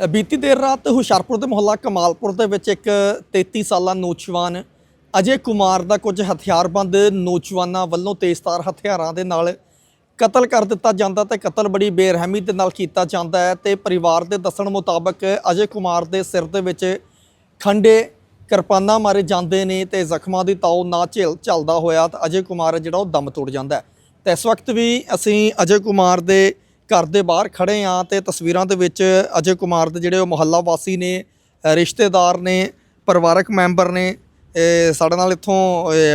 ਬੀਤੀ ਦੇਰ ਰਾਤ ਹੁਸ਼ਿਆਰਪੁਰ ਦੇ ਮੁਹੱਲਾ ਕਮਾਲਪੁਰ ਦੇ ਵਿੱਚ ਇੱਕ 33 ਸਾਲਾ ਨੌਜਵਾਨ ਅਜੇ ਕੁਮਾਰ ਦਾ ਕੁਝ ਹਥਿਆਰਬੰਦ ਨੌਜਵਾਨਾਂ ਵੱਲੋਂ ਤੇਜ਼ਧਾਰ ਹਥਿਆਰਾਂ ਦੇ ਨਾਲ ਕਤਲ ਕਰ ਦਿੱਤਾ ਜਾਂਦਾ ਤੇ ਕਤਲ ਬੜੀ ਬੇਰਹਿਮੀ ਦੇ ਨਾਲ ਕੀਤਾ ਜਾਂਦਾ ਹੈ ਤੇ ਪਰਿਵਾਰ ਦੇ ਦੱਸਣ ਮੁਤਾਬਕ ਅਜੇ ਕੁਮਾਰ ਦੇ ਸਿਰ ਦੇ ਵਿੱਚ ਖੰਡੇ ਕਿਰਪਾਨਾਂ ਮਾਰੇ ਜਾਂਦੇ ਨੇ ਤੇ ਜ਼ਖਮਾਂ ਦੀ ਤਾਉ ਨਾ ਝੇਲ ਚੱਲਦਾ ਹੋਇਆ ਤਾਂ ਅਜੇ ਕੁਮਾਰ ਜਿਹੜਾ ਉਹ ਦਮ ਤੋੜ ਜਾਂਦਾ ਹੈ। ਤੇ ਇਸ ਵਕਤ ਵੀ ਅਸੀਂ ਅਜੇ ਕੁਮਾਰ ਦੇ ਘਰ ਦੇ ਬਾਹਰ ਖੜੇ ਆ ਤੇ ਤਸਵੀਰਾਂ ਦੇ ਵਿੱਚ ਅਜੇ ਕੁਮਾਰ ਦੇ ਜਿਹੜੇ ਉਹ ਮੁਹੱਲਾ ਵਾਸੀ ਨੇ ਰਿਸ਼ਤੇਦਾਰ ਨੇ, ਪਰਿਵਾਰਕ ਮੈਂਬਰ ਨੇ ਸਾਡੇ ਨਾਲ ਇੱਥੋਂ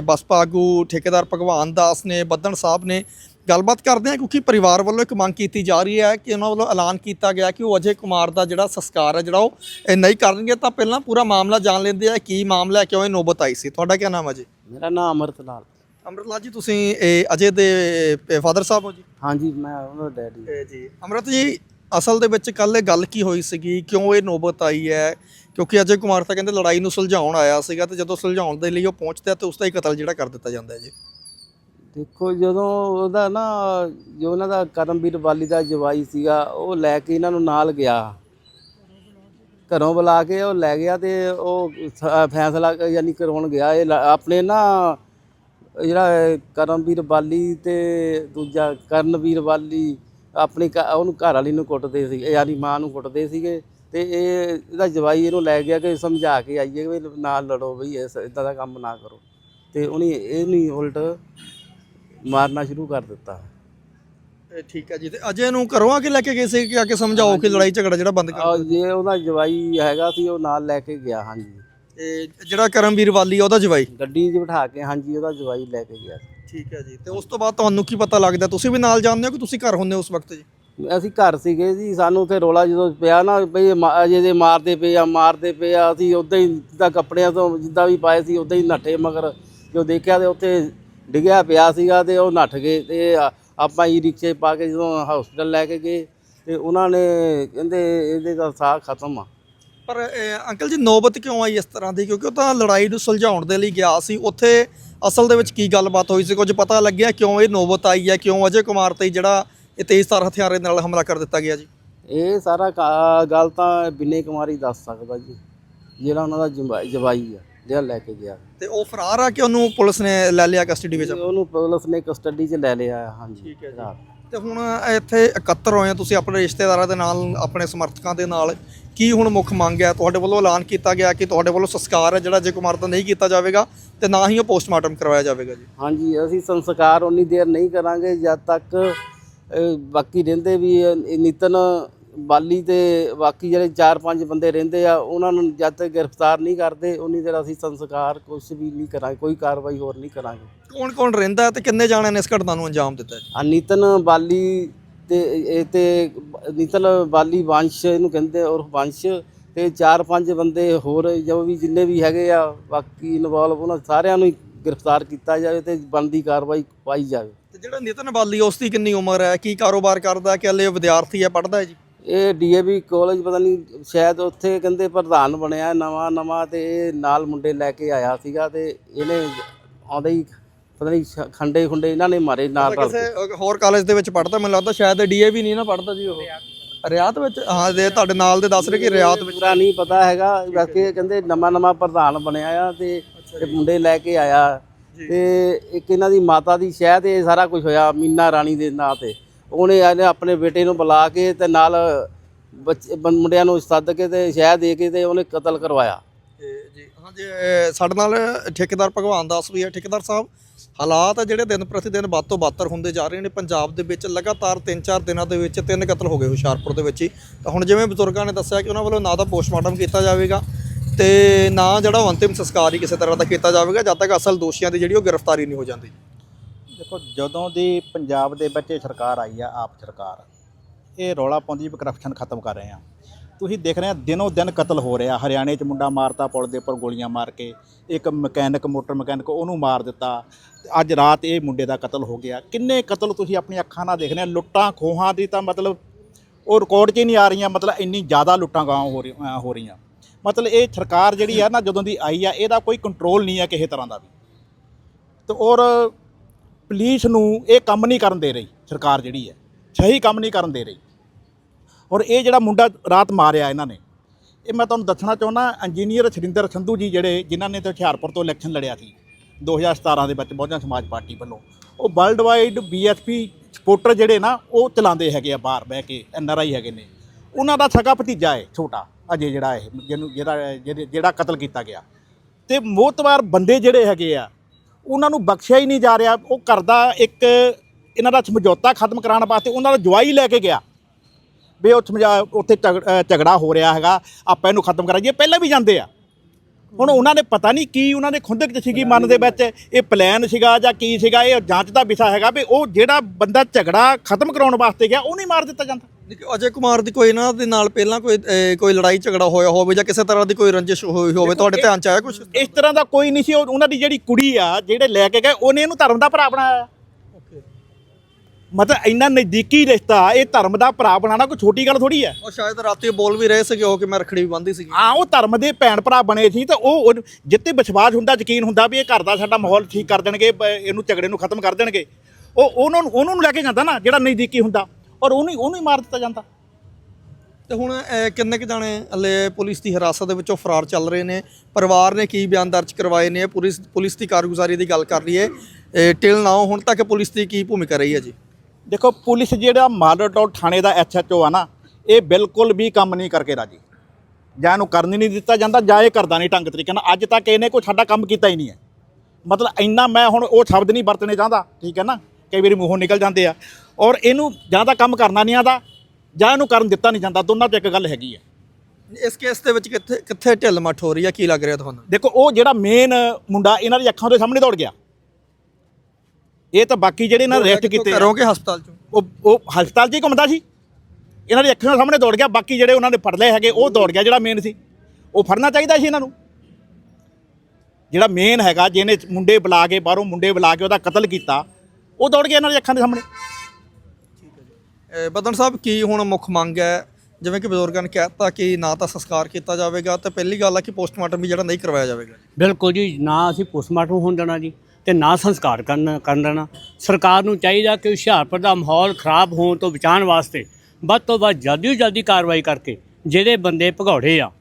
ਬਸਪਾ ਆਗੂ ਠੇਕੇਦਾਰ ਭਗਵਾਨ ਦਾਸ ਨੇ, ਬੱਦਨ ਸਾਹਿਬ ਨੇ ਗੱਲਬਾਤ ਕਰਦੇ ਆ ਕਿਉਂਕਿ ਪਰਿਵਾਰ ਵੱਲੋਂ ਇੱਕ ਮੰਗ ਕੀਤੀ ਜਾ ਰਹੀ ਹੈ ਕਿ ਉਹਨਾਂ ਵੱਲੋਂ ਐਲਾਨ ਕੀਤਾ ਗਿਆ ਕਿ ਉਹ ਅਜੇ ਕੁਮਾਰ ਦਾ ਜਿਹੜਾ ਸੰਸਕਾਰ ਹੈ, ਜਿਹੜਾ ਉਹ ਨਹੀਂ ਕਰਨਗੇ। ਤਾਂ ਪਹਿਲਾਂ ਪੂਰਾ ਮਾਮਲਾ ਜਾਣ ਲੈਂਦੇ ਆ, ਕੀ ਮਾਮਲਾ ਕਿਉਂ ਇਹ ਨੋਬਤ ਆਈ ਸੀ? ਤੁਹਾਡਾ ਕੀ ਨਾਮ ਹੈ ਜੀ? ਮੇਰਾ ਨਾਮ ਅਮਰਤ ਲਾਲ। ਅੰਮ੍ਰਿਤਲਾਲ ਜੀ ਤੁਸੀਂ ਇਹ ਅਜੇ ਦੇ ਫਾਦਰ ਸਾਹਿਬ ਹੋ ਜੀ? ਹਾਂਜੀ ਮੈਂ ਉਹਨਾਂ ਦਾ ਡੈਡੀ ਇਹ ਜੀ। ਅਮਰਤ ਜੀ ਅਸਲ ਦੇ ਵਿੱਚ ਕੱਲ ਇਹ ਗੱਲ ਕੀ ਹੋਈ ਸੀਗੀ? ਕਿਉਂ ਇਹ ਨੋਬਤ ਆਈ ਹੈ? ਕਿਉਂਕਿ ਅਜੇ ਕੁਮਾਰ ਤਾਂ ਕਹਿੰਦੇ ਲੜਾਈ ਨੂੰ ਸੁਲਝਾਉਣ ਆਇਆ ਸੀਗਾ ਤੇ ਜਦੋਂ ਸੁਲਝਾਉਣ ਦੇ ਲਈ ਉਹ ਪਹੁੰਚਦਾ ਤੇ ਉਸ ਦਾ ਹੀ ਕਤਲ ਜਿਹੜਾ ਕਰ ਦਿੱਤਾ ਜਾਂਦਾ ਹੈ ਜੀ। ਦੇਖੋ ਜਦੋਂ ਉਹਦਾ ਨਾ ਜੋ ਉਹਨਾਂ ਦਾ ਕਰਮਵੀਰ ਵਾਲੀ ਦਾ ਜਵਾਈ ਸੀਗਾ ਉਹ ਲੈ ਕੇ ਇਹਨਾਂ ਨੂੰ ਨਾਲ ਗਿਆ। ਘਰੋਂ ਬੁਲਾ ਕੇ ਉਹ ਲੈ ਗਿਆ ਤੇ ਉਹ ਫੈਸਲਾ ਯਾਨੀ ਕਰਾਉਣ ਗਿਆ। ਇਹ ਆਪਣੇ ਨਾ ਜਿਹੜਾ ਕਰਮਵੀਰ ਵਾਲੀ ਤੇ ਦੂਜਾ ਕਰਨਵੀਰ ਵਾਲੀ ਆਪਣੀ ਘ- ਉਹਨੂੰ ਘਰ ਵਾਲੀ ਨੂੰ ਕੁੱਟਦੇ ਸੀ ਯਾਨੀ ਮਾਂ ਨੂੰ ਕੁੱਟਦੇ ਸੀਗੇ ਤੇ ਇਹ ਇਹਦਾ ਜਵਾਈ ਇਹਨੂੰ ਲੈ ਗਿਆ ਕਿ ਸਮਝਾ ਕੇ ਆਈਏ ਵੀ ਨਾਲ ਲੜੋ ਬਈ ਇਸ ਇਦਾਂ ਦਾ ਕੰਮ ਨਾ ਕਰੋ। ਤੇ ਉਹਨੇ ਇਹ ਨਹੀਂ ਉਲਟ ਮਾਰਨਾ ਸ਼ੁਰੂ ਕਰ ਦਿੱਤਾ। ਇਹ ਠੀਕ ਹੈ ਜੀ ਤੇ ਅਜੇ ਨੂੰ ਘਰੋਂ ਆ ਕੇ ਲੈ ਕੇ ਗਏ ਸੀ ਕਿ ਆ ਕੇ ਸਮਝਾਓ ਕਿ ਲੜਾਈ ਝਗੜਾ ਜਿਹੜਾ ਬੰਦ ਕਰ ਜੇ ਉਹਦਾ ਜਵਾਈ ਹੈਗਾ ਸੀ ਉਹ ਨਾਲ ਲੈ ਕੇ ਗਿਆ ਹਾਂਜੀ। ਤੇ ਜਿਹੜਾ ਕਰਮਵੀਰ ਵਾਲੀ ਆ ਉਹਦਾ ਜਵਾਈ? ਗੱਡੀ 'ਚ ਬਿਠਾ ਕੇ ਹਾਂਜੀ ਉਹਦਾ ਜਵਾਈ ਲੈ ਕੇ ਗਿਆ। ਠੀਕ ਹੈ ਜੀ। ਤੇ ਉਸ ਤੋਂ ਬਾਅਦ ਤੁਹਾਨੂੰ ਕੀ ਪਤਾ ਲੱਗਦਾ? ਤੁਸੀਂ ਵੀ ਨਾਲ ਜਾਂਦੇ ਹੋ ਕਿ ਤੁਸੀਂ ਘਰ ਹੁੰਦੇ ਹੋ ਉਸ ਵਕਤ ਜੀ? ਅਸੀਂ ਘਰ ਸੀਗੇ ਜੀ ਸਾਨੂੰ ਤੇ ਰੋਲਾ ਜਦੋਂ ਪਿਆ ਨਾ ਬਈ ਅਜੇ ਦੇ ਮਾਰਦੇ ਪਏ ਆ ਮਾਰਦੇ ਪਏ ਆ ਅਸੀਂ ਉਦਾਂ ਹੀ ਜਿੱਦਾਂ ਕੱਪੜਿਆਂ ਤੋਂ ਜਿੱਦਾਂ ਵੀ ਪਾਏ ਸੀ ਉਦਾਂ ਹੀ ਨੱਠੇ ਮਗਰ। ਜੋ ਦੇਖਿਆ ਤੇ ਉੱਥੇ ਡਿੱਗਿਆ ਪਿਆ ਸੀਗਾ ਤੇ ਉਹ ਨੱਠ ਗਏ ਤੇ ਆ- ਆਪਾਂ ਹੀ ਰਿਕਸ਼ੇ ਪਾ ਕੇ ਜਦੋਂ ਹਸਪੀਟਲ ਲੈ ਕੇ ਗਏ ਤੇ ਉਹਨਾਂ ਨੇ ਕਹਿੰਦੇ ਇਹਦੇ ਦਾ ਸਾਹ ਖਤਮ ਆ। ਪਰ ਅੰਕਲ ਜੀ ਨੌਬਤ ਕਿਉਂ ਆਈ ਇਸ ਤਰ੍ਹਾਂ ਦੀ? ਕਿਉਂਕਿ ਉਹ ਤਾਂ ਲੜਾਈ ਨੂੰ ਸੁਲਝਾਉਣ ਦੇ ਲਈ ਗਿਆ ਸੀ। ਉੱਥੇ ਅਸਲ ਦੇ ਵਿੱਚ ਕੀ ਗੱਲਬਾਤ ਹੋਈ ਸੀ? ਕੁਝ ਪਤਾ ਲੱਗਿਆ ਕਿਉਂ ਇਹ ਨੌਬਤ ਆਈ ਹੈ? ਕਿਉਂ ਅਜੇ ਕੁਮਾਰ ਤੇ ਜਿਹੜਾ ਇਹ ਤੇਜ਼ਧਾਰ ਹਥਿਆਰਾਂ ਨਾਲ ਹਮਲਾ ਕਰ ਦਿੱਤਾ ਗਿਆ ਜੀ? ਇਹ ਸਾਰਾ ਗੱਲ ਤਾਂ ਬਿਨੇ ਕੁਮਾਰੀ ਦੱਸ ਸਕਦਾ ਜੀ ਜਿਹੜਾ ਉਹਨਾਂ ਦਾ ਜਵਾ- ਜਵਾਈ ਆ ਜਿਹੜਾ ਲੈ ਕੇ ਗਿਆ। ਤੇ ਉਹ ਫਰਾਰ ਆ ਕਿ ਉਹਨੂੰ ਪੁਲਿਸ ਨੇ ਲੈ ਲਿਆ ਕਸਟਡੀ ਵਿੱਚ? ਉਹਨੂੰ ਪੁਲਿਸ ਨੇ ਕਸਟਡੀ 'ਚ ਲੈ ਲਿਆ ਹਾਂਜੀ। ਠੀਕ ਹੈ ਜੀ। ਰਾਤ। ਤੇ ਹੁਣ ਇੱਥੇ ਇਕੱਤਰ ਹੋਏ ਆ ਤੁਸੀਂ ਆਪਣੇ ਰਿਸ਼ਤੇਦਾਰਾਂ ਦੇ ਨਾਲ, ਆਪਣੇ ਸਮਰਥਕਾਂ ਦੇ ਨਾਲ, ਕੀ ਹੁਣ ਮੁੱਖ ਮੰਗ ਹੈ ਤੁਹਾਡੇ ਵੱਲੋਂ ਐਲਾਨ ਕੀਤਾ ਗਿਆ ਕਿ ਤੁਹਾਡੇ ਵੱਲੋਂ ਸੰਸਕਾਰ ਹੈ ਜਿਹੜਾ ਜੇ ਕੁਮਾਰ ਦਾ ਨਹੀਂ ਕੀਤਾ ਜਾਵੇਗਾ ਤੇ ਨਾ ਹੀ ਉਹ ਪੋਸਟਮਾਰਟਮ ਕਰਵਾਇਆ ਜਾਵੇਗਾ ਜੀ ਹਾਂਜੀ, ਅਸੀਂ ਸੰਸਕਾਰ ਉਨੀ ਦੇਰ ਨਹੀਂ ਕਰਾਂਗੇ ਜਦ ਤੱਕ ਬਾਕੀ ਰਹਿੰਦੇ ਵੀ ਨਿਤਨ ਬਾਲੀ ਤੇ ਬਾਕੀ ਜਿਹੜੇ 4-5 ਬੰਦੇ ਰਹਿੰਦੇ ਆ ਉਹਨਾਂ ਨੂੰ ਜਦ ਤੱਕ ਗ੍ਰਿਫਤਾਰ ਨਹੀਂ ਕਰਦੇ ਉਨੀ ਦੇਰ ਅਸੀਂ ਸੰਸਕਾਰ ਕੁਝ ਵੀ ਨਹੀਂ ਕਰਾਂਗੇ ਕੋਈ ਕਾਰਵਾਈ ਹੋਰ ਨਹੀਂ ਕਰਾਂਗੇ। ਕੌਣ ਕੌਣ ਰਹਿੰਦਾ ਤੇ ਕਿੰਨੇ ਜਾਣਿਆਂ ਨੇ ਇਸ ਘਟਨਾ ਨੂੰ ਅੰਜਾਮ ਦਿੱਤਾ ਜੀ? ਆ ਨਿਤਨ ਬਾਲੀ ਤੇ ਇਹ ਤੇ ਨਿਤਨ ਬਾਲੀ ਵੰਸ਼ ਇਹਨੂੰ ਕਹਿੰਦੇ ਔਰ ਵੰਸ਼ ਤੇ ਚਾਰ ਪੰਜ ਬੰਦੇ ਹੋਰ ਜੋ ਵੀ ਜਿੰਨੇ ਵੀ ਹੈਗੇ ਆ ਬਾਕੀ ਇਨਵੋਲਵ ਉਹਨਾਂ ਸਾਰਿਆਂ ਨੂੰ ਹੀ ਗ੍ਰਿਫਤਾਰ ਕੀਤਾ ਜਾਵੇ ਤੇ ਬਣਦੀ ਕਾਰਵਾਈ ਪਾਈ ਜਾਵੇ। ਤੇ ਜਿਹੜਾ ਨਿਤਨ ਬਾਲੀ ਉਸ ਦੀ ਕਿੰਨੀ ਉਮਰ ਹੈ? ਕੀ ਕਾਰੋਬਾਰ ਕਰਦਾ? ਕਿ ਹਲੇ ਵਿਦਿਆਰਥੀ ਹੈ ਪੜ੍ਹਦਾ ਹੈ ਜੀ? ਇਹ ਡੀਏਵੀ ਕਾਲਜ ਪਤਾ ਨਹੀਂ ਸ਼ਾਇਦ ਉੱਥੇ ਕਹਿੰਦੇ ਪ੍ਰਧਾਨ ਬਣਿਆ ਨਵਾਂ ਨਵਾਂ ਤੇ ਇਹ ਨਾਲ ਮੁੰਡੇ ਲੈ ਕੇ ਆਇਆ ਸੀਗਾ ਤੇ ਇਹਨੇ ਆਉਂਦੇ ਹੀ ਪਤਾ ਨਹੀਂ ਖੰਡੇ ਖੁੰਡੇ ਇਹਨਾਂ ਨੇ ਮਾਰੇ ਨਾਲ ਕੇ ਕਿਸੇ ਹੋਰ ਕਾਲਜ ਦੇ ਵਿੱਚ ਪੜ੍ਹਦਾ ਮੈਨੂੰ ਲੱਗਦਾ ਸ਼ਾਇਦ ਡੀਏਵੀ ਨਹੀਂ ਨਾ ਪੜ੍ਹਦਾ ਜੀ ਉਹ। ਰਿਆਤ ਵਿੱਚ ਹਾਂ ਦੇ ਤੁਹਾਡੇ ਨਾਲ ਦੇ ਦੱਸ ਰਹੇ ਕਿ ਰਿਆਤ ਵਿੱਚ? ਪੂਰਾ ਨਹੀਂ ਪਤਾ ਹੈਗਾ ਬਾਕੀ ਕਹਿੰਦੇ ਨਵਾਂ ਨਵਾਂ ਪ੍ਰਧਾਨ ਬਣਿਆ ਆ ਤੇ ਇਹ ਮੁੰਡੇ ਲੈ ਕੇ ਆਇਆ ਤੇ ਇੱਕ ਇਹਨਾਂ ਦੀ ਮਾਤਾ ਦੀ ਸ਼ਾਇਦ ਇਹ ਸਾਰਾ ਕੁਝ ਹੋਇਆ ਮੀਨਾ ਰਾਣੀ ਦੇ ਨਾਂ ਤੇ। ਉਹਨੇ ਇਹਨੇ ਆਪਣੇ ਬੇਟੇ ਨੂੰ ਬੁਲਾ ਕੇ ਤੇ ਨਾਲ ਬੱਚੇ ਮੁੰਡਿਆਂ ਨੂੰ ਸੱਦ ਕੇ ਤੇ ਸ਼ਹਿ ਦੇ ਕੇ ਤੇ ਉਹਨੇ ਕਤਲ ਕਰਵਾਇਆ। ਜੀ ਹਾਂ ਜੀ ਸਾਡੇ ਨਾਲ ਠੇਕੇਦਾਰ ਭਗਵਾਨ ਦਾਸ ਵੀ ਹੈ। ਠੇਕੇਦਾਰ ਸਾਹਿਬ, ਹਾਲਾਤ ਆ ਜਿਹੜੇ ਦਿਨ ਪ੍ਰਤੀ ਦਿਨ ਵੱਧ ਤੋਂ ਬੱਤਰ ਹੁੰਦੇ ਜਾ ਰਹੇ ਨੇ। ਪੰਜਾਬ ਦੇ ਵਿੱਚ ਲਗਾਤਾਰ 3-4 ਦਿਨਾਂ ਦੇ ਵਿੱਚ ਤਿੰਨ ਕਤਲ ਹੋ ਗਏ ਹੁਸ਼ਿਆਰਪੁਰ ਦੇ ਵਿੱਚ ਹੀ। ਤਾਂ ਹੁਣ ਜਿਵੇਂ ਬਜ਼ੁਰਗਾਂ ਨੇ ਦੱਸਿਆ ਕਿ ਉਹਨਾਂ ਵੱਲੋਂ ਨਾ ਤਾਂ ਪੋਸਟਮਾਰਟਮ ਕੀਤਾ ਜਾਵੇਗਾ ਤੇ ਨਾ ਜਿਹੜਾ ਉਹ ਅੰਤਿਮ ਸੰਸਕਾਰ ਹੀ ਕਿਸੇ ਤਰ੍ਹਾਂ ਦਾ ਕੀਤਾ ਜਾਵੇਗਾ। ਜਦ ਤੱਕ ਅਸਲ ਦੋਸ਼ੀਆਂ ਦੀ ਜਿਹੜੀ ਉਹ ਗ੍ਰਿਫਤਾਰੀ ਨਹੀਂ ਹੋ ਜਾਂਦੀ। ਦੇਖੋ, ਜਦੋਂ ਦੀ ਪੰਜਾਬ ਦੇ ਵਿੱਚ ਸਰਕਾਰ ਆਈ ਆ, ਆਪ ਸਰਕਾਰ, ਇਹ ਰੌਲਾ ਪਾਉਂਦੀ ਵੀ ਕਰਪਸ਼ਨ ਖਤਮ ਕਰ ਰਹੇ ਆ। ਤੁਸੀਂ ਦੇਖ ਰਹੇ ਆ, ਦਿਨੋ ਦਿਨ ਕਤਲ ਹੋ ਰਿਹਾ। ਹਰਿਆਣੇ 'ਚ ਮੁੰਡਾ ਮਾਰਤਾ ਪੁਲ ਦੇ ਉੱਪਰ ਗੋਲੀਆਂ ਮਾਰ ਕੇ, ਇੱਕ ਮਕੈਨਿਕ, ਮੋਟਰ ਮਕੈਨਿਕ ਉਹਨੂੰ ਮਾਰ ਦਿੱਤਾ। ਤੇ ਅੱਜ ਰਾਤ ਇਹ ਮੁੰਡੇ ਦਾ ਕਤਲ ਹੋ ਗਿਆ। ਕਿੰਨੇ ਕਤਲ ਤੁਸੀਂ ਆਪਣੀ ਅੱਖਾਂ ਨਾਲ ਦੇਖ ਰਹੇ ਆ? ਲੁੱਟਾਂ, ਖੋਹਾਂ ਦੀ ਤਾਂ ਮਤਲਬ ਉਹ ਰਿਕਾਰਡ 'ਚ ਹੀ ਨਹੀਂ ਆ ਰਹੀਆਂ। ਮਤਲਬ ਇੰਨੀ ਜ਼ਿਆਦਾ ਲੁੱਟਾਂ ਗਾਂ ਹੋ ਰਹੀ- ਹੋ ਰਹੀਆਂ। ਮਤਲਬ ਇਹ ਸਰਕਾਰ ਜਿਹੜੀ ਆ ਨਾ, ਜਦੋਂ ਦੀ ਆਈ ਆ, ਇਹਦਾ ਕੋਈ ਕੰਟਰੋਲ ਨਹੀਂ ਆ ਕਿਸੇ ਤਰ੍ਹਾਂ ਦਾ ਵੀ। ਤੇ ਔਰ ਪੁਲਿਸ ਨੂੰ ਇਹ ਕੰਮ ਨਹੀਂ ਕਰਨ ਦੇ ਰਹੀ, ਸਰਕਾਰ ਜਿਹੜੀ ਹੈ, ਸਹੀ ਕੰਮ ਨਹੀਂ ਕਰਨ ਦੇ ਰਹੀ। ਔਰ ਇਹ ਜਿਹੜਾ ਮੁੰਡਾ ਰਾਤ ਮਾਰਿਆ ਇਹਨਾਂ ਨੇ, ਇਹ ਮੈਂ ਤੁਹਾਨੂੰ ਦੱਸਣਾ ਚਾਹੁੰਦਾ, ਇੰਜੀਨੀਅਰ ਛਰਿੰਦਰ ਸੰਧੂ ਜੀ ਜਿਹੜੇ ਜਿਨ੍ਹਾਂ ਨੇ ਤੇ ਹੁਸ਼ਿਆਰਪੁਰ ਤੋਂ ਇਲੈਕਸ਼ਨ ਲੜਿਆ ਸੀ 2017 ਦੇ ਵਿੱਚ ਬਹੁਜਨ ਸਮਾਜ ਪਾਰਟੀ ਵੱਲੋਂ, ਉਹ ਵਰਲਡ ਵਾਈਡ ਬੀਐਸਪੀ ਸਪੋਰਟਰ ਜਿਹੜੇ ਨਾ, ਉਹ ਚਲਾਉਂਦੇ ਹੈਗੇ ਆ ਬਾਹਰ ਬਹਿ ਕੇ ਐਨਆਰਆਈ ਹੈਗੇ ਨੇ। ਉਹਨਾਂ ਦਾ ਸਗਾ ਭਤੀਜਾ ਹੈ, ਛੋਟਾ, ਅਜੇ ਜਿਹੜਾ ਇਹ, ਜਿਹਨੂੰ ਜਿਹੜਾ ਜਿਹਦੇ- ਜਿਹੜਾ ਕਤਲ ਕੀਤਾ ਗਿਆ। ਤੇ ਮੋਤਵਾਰ ਬੰਦੇ ਜਿਹੜੇ ਹੈਗੇ ਆ ਉਹਨਾਂ ਨੂੰ ਬਖਸ਼ਿਆ ਹੀ ਨਹੀਂ ਜਾ ਰਿਹਾ। ਉਹ ਕਰਦਾ ਇੱਕ ਇਹਨਾਂ ਦਾ ਸਮਝੌਤਾ ਖਤਮ ਕਰਾਉਣ ਵਾਸਤੇ ਉਹਨਾਂ ਦਾ ਜਵਾਈ ਲੈ ਕੇ ਗਿਆ। ਵੀ ਉਹ ਸਮਝਾ, ਉੱਥੇ ਝਗ- ਝਗੜਾ ਹੋ ਰਿਹਾ ਹੈਗਾ, ਆਪਾਂ ਇਹਨੂੰ ਖਤਮ ਕਰਾਈਏ, ਪਹਿਲਾਂ ਵੀ ਜਾਂਦੇ ਆ। ਹੁਣ ਉਹਨਾਂ ਨੇ ਪਤਾ ਨਹੀਂ ਕੀ ਉਹਨਾਂ ਦੇ ਖੁੰਦਕ ਚ ਸੀਗੀ ਮਨ ਦੇ ਵਿੱਚ, ਇਹ ਪਲਾਨ ਸੀਗਾ ਜਾਂ ਕੀ ਸੀਗਾ, ਇਹ ਜਾਂਚ ਦਾ ਵਿਸ਼ਾ ਹੈਗਾ ਵੀ ਉਹ ਜਿਹੜਾ ਬੰਦਾ ਝਗੜਾ ਖਤਮ ਕਰਾਉਣ ਵਾਸਤੇ ਗਿਆ, ਉਹ ਨਹੀਂ ਮਾਰ ਦਿੱਤਾ ਜਾਂਦਾ। ਅਜੇ ਕੁਮਾਰ ਦੀ ਕੋਈ ਇਹਨਾਂ ਦੇ ਨਾਲ ਪਹਿਲਾਂ ਕੋਈ ਅਹ, ਕੋਈ ਲੜਾਈ ਝਗੜਾ ਹੋਇਆ ਹੋਵੇ ਜਾਂ ਕਿਸੇ ਤਰ੍ਹਾਂ ਦੀ ਕੋਈ ਰੰਜਿਸ਼ ਹੋਈ ਹੋਵੇ ਤੁਹਾਡੇ ਧਿਆਨ ਚ ਆਇਆ ਕੁਝ ਇਸ ਤਰ੍ਹਾਂ ਦਾ ਕੋਈ ਨਹੀਂ ਸੀ ਉਹ- ਉਹਨਾਂ ਦੀ ਜਿਹੜੀ ਕੁੜੀ ਆ ਜਿਹੜੇ ਲੈ ਕੇ ਗਏ ਉਹਨੇ ਇਹਨੂੰ ਧਰਮ ਦਾ ਭਰਾ ਬਣਾਇਆ। ਮਤਲਬ ਇੰਨਾ ਨਜ਼ਦੀਕੀ ਰਿਸ਼ਤਾ ਇਹ ਧਰਮ ਦਾ ਭਰਾ ਬਣਾਉਣਾ ਕੋਈ ਛੋਟੀ ਗੱਲ ਥੋੜੀ ਹੈ। ਉਹ ਸ਼ਾਇਦ ਰਾਤੀ ਬੋਲ ਵੀ ਰਹੇ ਸੀਗੇ ਉਹ ਕਿ ਮੈਂ ਰਖੜੀ ਵੀ ਬੰਦੀ ਸੀਗੀ। ਆ ਉਹ ਧਰਮ ਦੇ ਭੈਣ ਭਰਾ ਬਣੇ ਸੀ ਤੇ ਉਹ ਉਹ ਜਿੱਤੇ ਵਿਸ਼ਵਾਸ ਹੁੰਦਾ ਯਕੀਨ ਹੁੰਦਾ ਵੀ ਇਹ ਘਰ ਦਾ ਸਾਡਾ ਮਾਹੌਲ ਠੀਕ ਕਰ ਦੇਣਗੇ ਬ- ਇਹਨੂੰ ਝਗੜੇ ਨੂੰ ਖਤਮ ਕਰ ਦੇਣਗੇ। ਉਹ ਉਹਨਾਂ ਨੂੰ ਉਹਨਾਂ ਨੂੰ ਲੈ ਕੇ ਜਾਂਦਾ ਨਾ ਜਿਹੜਾ ਨਜ਼ਦੀਕੀ ਹੁੰਦਾ। ਔਰ ਉਹਨੂੰ ਉਹਨੂੰ ਹੀ ਮਾਰ ਦਿੱਤਾ ਜਾਂਦਾ। ਤੇ ਹੁਣ ਅਹ, ਕਿੰਨੇ ਕੁ ਜਾਣੇ ਹਲੇ ਪੁਲਿਸ ਦੀ ਹਿਰਾਸਤ ਦੇ ਵਿੱਚੋਂ ਫਰਾਰ ਚੱਲ ਰਹੇ ਨੇ? ਪਰਿਵਾਰ ਨੇ ਕੀ ਬਿਆਨ ਦਰਜ ਕਰਵਾਏ ਨੇ? ਪੁਲਿਸ ਪੁਲਿਸ ਦੀ ਕਾਰਗੁਜ਼ਾਰੀ ਦੀ ਗੱਲ ਕਰ ਰਹੀ ਹੈ ਟਿਲ ਨਾਓ ਹੁਣ ਤੱਕ ਪੁਲਿਸ ਦੀ ਕੀ ਭੂਮਿਕਾ ਰਹੀ ਹੈ ਜੀ? ਦੇਖੋ ਪੁਲਿਸ ਜਿਹੜਾ ਮਾਲਰਟੋਲ ਥਾਣੇ ਦਾ ਐਸਐਚਓ ਆ ਨਾ ਇਹ ਬਿਲਕੁਲ ਵੀ ਕੰਮ ਨਹੀਂ ਕਰਕੇ ਰਾਜੀ। ਜਾਂ ਇਹਨੂੰ ਕਰਨ ਹੀ ਨਹੀਂ ਦਿੱਤਾ ਜਾਂਦਾ ਜਾਂ ਇਹ ਕਰਦਾ ਨਹੀਂ ਢੰਗ ਤਰੀਕੇ ਨਾਲ। ਅੱਜ ਤੱਕ ਇਹਨੇ ਕੋਈ ਸਾਡਾ ਕੰਮ ਕੀਤਾ ਹੀ ਨਹੀਂ ਹੈ। ਮਤਲਬ ਇੰਨਾ ਮੈਂ ਹੁਣ ਉਹ ਸ਼ਬਦ ਨਹੀਂ ਵਰਤਣੇ ਚਾਹੁੰਦਾ ਠੀਕ ਹੈ ਨਾ? ਕਈ ਵਾਰੀ ਮੂੰਹੋਂ ਨਿਕਲ ਜਾਂਦੇ ਆ ਔਰ ਇਹਨੂੰ ਜਾਂ ਤਾਂ ਕੰਮ ਕਰਨਾ ਨਹੀਂ ਆਦਾ ਜਾਂ ਇਹਨੂੰ ਕਰਨ ਦਿੱਤਾ ਨਹੀਂ ਜਾਂਦਾ ਦੋਨਾਂ 'ਚ ਇੱਕ ਗੱਲ ਹੈਗੀ ਹੈ ਇਸ ਕੇਸ ਦੇ ਵਿੱਚ ਕਿੱਥੇ ਕਿੱਥੇ ਢਿੱਲ ਮੱਠ ਹੋ ਰਹੀ ਹੈ ਕੀ ਲੱਗ ਰਿਹਾ ਤੁਹਾਨੂੰ? ਦੇਖੋ ਉਹ ਜਿਹੜਾ ਮੇਨ ਮੁੰਡਾ ਇਹਨਾਂ ਦੀ ਅੱਖਾਂ ਦੇ ਸਾਹਮਣੇ ਦੌੜ ਗਿਆ। ਇਹ ਤਾਂ ਬਾਕੀ ਜਿਹੜੇ ਇਹਨਾਂ ਅਰੈਸਟ ਕੀਤੇ ਆ, ਕਰੋਗੇ ਹਸਪਤਾਲ ਚੋਂ? ਉਹ ਉਹ ਹਸਪਤਾਲ 'ਚ ਹੀ ਘੁੰਮਦਾ ਸੀ। ਇਹਨਾਂ ਦੀ ਅੱਖਾਂ ਦੇ ਸਾਹਮਣੇ ਦੌੜ ਗਿਆ ਬਾਕੀ ਜਿਹੜੇ ਉਹਨਾਂ ਨੇ ਫੜ ਲਏ ਹੈਗੇ ਉਹ ਦੌੜ ਗਿਆ ਜਿਹੜਾ ਮੇਨ ਸੀ। ਉਹ ਫੜਨਾ ਚਾਹੀਦਾ ਸੀ ਇਹਨਾਂ ਨੂੰ। ਜਿਹੜਾ ਮੇਨ ਹੈਗਾ ਜਿਹਨੇ ਮੁੰਡੇ ਬੁਲਾ ਕੇ ਬਾਹਰੋਂ ਮੁੰਡੇ ਬੁਲਾ ਕੇ ਉਹਦਾ ਕਤਲ ਕੀਤਾ ਉਹ ਦੌੜ ਗਿਆ ਇਹਨਾਂ ਦੀ ਅੱਖਾਂ ਦੇ ਸਾਹਮਣੇ। ਅਹ ਬਦਨ ਸਾਹਿਬ ਕੀ ਹੁਣ ਮੁੱਖ ਮੰਗ ਹੈ? ਜਿਵੇਂ ਕਿ ਬਜ਼ੁਰਗਾਂ ਨੇ ਕਹਿਤਾ ਕਿ ਨਾ ਤਾਂ ਸੰਸਕਾਰ ਕੀਤਾ ਜਾਵੇਗਾ ਤੇ ਪਹਿਲੀ ਗੱਲ ਹੈ ਕਿ ਪੋਸਟਮਾਰਟਮ ਵੀ ਜਿਹੜਾ ਨਹੀਂ ਕਰਵਾਇਆ ਜਾਵੇਗਾ ਬਿਲਕੁਲ ਜੀ ਨਾ ਅਸੀਂ ਪੋਸਟਮਾਰਟਮ ਹੋਣ ਦੇਣਾ ਜੀ ਤੇ ਨਾ ਸੰਸਕਾਰ ਕਰਨ ਕਰਨ ਦੇਣਾ। ਸਰਕਾਰ ਨੂੰ ਚਾਹੀਦਾ ਕਿ ਹੁਸ਼ਿਆਰਪੁਰ ਦਾ ਮਾਹੌਲ ਖਰਾਬ ਹੋਣ ਤੋਂ ਬਚਾਉਣ ਵਾਸਤੇ ਵੱਧ ਤੋਂ ਵੱਧ ਜਲਦੀ ਤੋਂ ਜਲਦੀ ਕਾਰਵਾਈ ਕਰਕੇ ਜਿਹੜੇ ਬੰਦੇ ਭਗੌੜੇ ਆ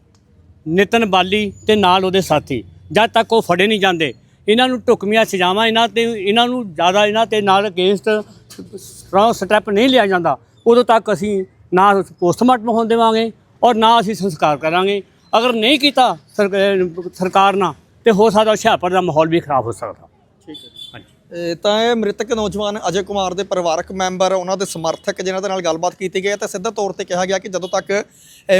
ਨਿਤਨ ਬਾਲੀ ਤੇ ਨਾਲ ਉਹਦੇ ਸਾਥੀ ਜਦ ਤੱਕ ਉਹ ਫੜੇ ਨਹੀਂ ਜਾਂਦੇ ਇਹਨਾਂ ਨੂੰ ਢੁਕਮੀਆਂ ਸਜ਼ਾਵਾਂ ਇਹਨਾਂ ਤੇ, ਇਹਨਾਂ ਨੂੰ ਜ਼ਿਆਦਾ ਇਹਨਾਂ ਤੇ ਨਾਲ ਅਗੇਂਸਟ ਸਟਰੋਂਗ ਸਟੈਪ ਨਹੀਂ ਲਿਆ ਜਾਂਦਾ, ਉਦੋਂ ਤੱਕ ਅਸੀਂ ਨਾ ਪੋਸਟਮਾਰਟਮ ਹੋਣ ਦੇਵਾਂਗੇ ਔਰ ਨਾ ਅਸੀਂ ਸੰਸਕਾਰ ਕਰਾਂਗੇ। ਅਗਰ ਨਹੀਂ ਕੀਤਾ ਸਰਕਾਰ ਨਾਲ ਤੇ ਹੋ ਸਕਦਾ ਹੁਸ਼ਿਆਰਪੁਰ ਦਾ ਮਾਹੌਲ ਵੀ ਖਰਾਬ ਹੋ ਸਕਦਾ। ਠੀਕ ਹੈ ਤਾਂ ਇਹ ਮ੍ਰਿਤਕ ਨੌਜਵਾਨ ਅਜੇ ਕੁਮਾਰ ਦੇ ਪਰਿਵਾਰਕ ਮੈਂਬਰ, ਉਹਨਾਂ ਦੇ ਸਮਰਥਕ ਜਿਨ੍ਹਾਂ ਦੇ ਨਾਲ ਗੱਲਬਾਤ ਕੀਤੀ ਗਈ ਹੈ, ਤਾਂ ਸਿੱਧਾ ਤੌਰ ਤੇ ਕਿਹਾ ਗਿਆ ਕਿ ਜਦੋਂ ਤੱਕ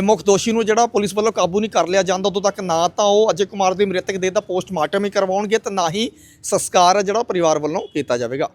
ਮੁੱਖ ਦੋਸ਼ੀ ਨੂੰ ਜਿਹੜਾ ਪੁਲਿਸ ਵੱਲੋਂ ਕਾਬੂ ਨਹੀਂ ਕਰ ਲਿਆ ਜਾਂਦਾ, ਉਦੋਂ ਤੱਕ ਨਾ ਤਾਂ ਉਹ ਅਜੇ ਕੁਮਾਰ ਦੀ ਮ੍ਰਿਤਕ ਦੇਹ ਦਾ ਪੋਸਟਮਾਰਟਮ ਹੀ ਕਰਵਾਉਣਗੇ ਤੇ ਨਾ ਹੀ ਸੰਸਕਾਰ ਜਿਹੜਾ ਪਰਿਵਾਰ ਵੱਲੋਂ ਕੀਤਾ ਜਾਵੇਗਾ।